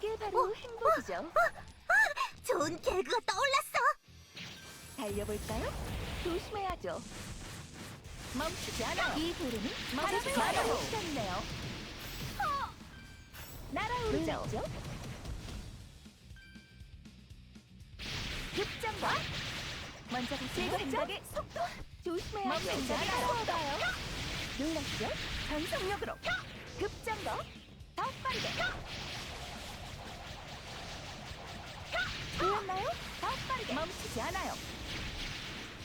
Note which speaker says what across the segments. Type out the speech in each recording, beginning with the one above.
Speaker 1: 이게 바로 행복이죠.
Speaker 2: 좋은 개그가 떠올랐어.
Speaker 1: 달려볼까요? 조심해야죠. 멈추지 않아. 이
Speaker 2: 바람을 타고.
Speaker 1: 타고 시작네요. 날아오르죠. 급정거. 먼저 가세요. 생각의 속도. 조심해야죠.
Speaker 2: 멈추지 않아요.
Speaker 1: 놀랐죠? 전속력으로 급정거. 더 빠르게. 보였나요? 더 멈추지 않아요.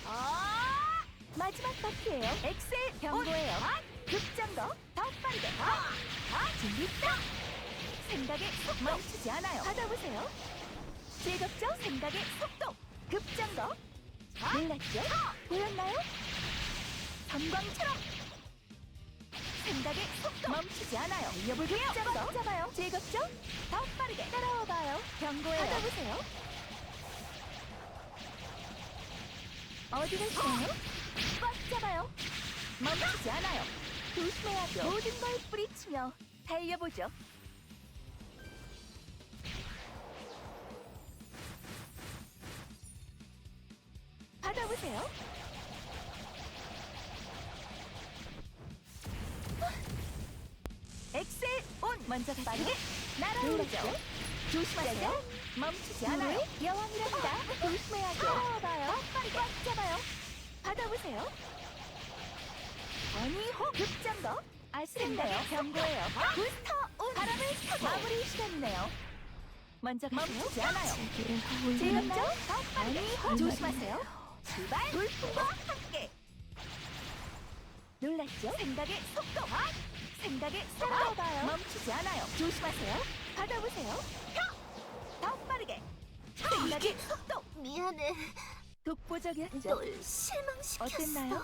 Speaker 1: 아! 마지막 바퀴예요. 엑셀 경고예요. 급정거 더 빠르게. 아! 아! 준비 딱! 생각의 속도 멈추지 않아요. 받아보세요. 즐겁죠? 생각의 속도 급정거. 놀랐죠? 보였나요? 섬광처럼 생각의 속도 멈추지 않아요. 달려볼게요. 급정거 잡아요. 즐겁죠? 더 빠르게 따라와봐요. 경고예요. 받아보세요. 어디 가시나요? 꽉 잡아요. 멈추지 않아요. 조심해야죠. 모든 걸 뿌리치며 달려보죠. 받아보세요. 엑셀 온 먼저 빠르게 날아오르죠. 조심하세요. 멈추지 않아요. 여왕이랍니다. 조심해야죠. 꽉 잡아요. 받아보세요. 아니 호 급장거 아슬인가요? 경고예요. 부스터 온 바람을 타고 마무리 시간이네요. 먼저. 멈추지 않아요. 더 빠르게 호 조심하세요. 출발 돌풍과 함께 놀랐죠? 생각의 속도 아! 생각의 속도 봐요. 멈추지 않아요. 조심하세요. 받아보세요. 더 빠르게 생각의 속도
Speaker 2: 미안해.
Speaker 1: 독보적이었죠.
Speaker 2: 널 실망시켰어.
Speaker 1: 어땠나요?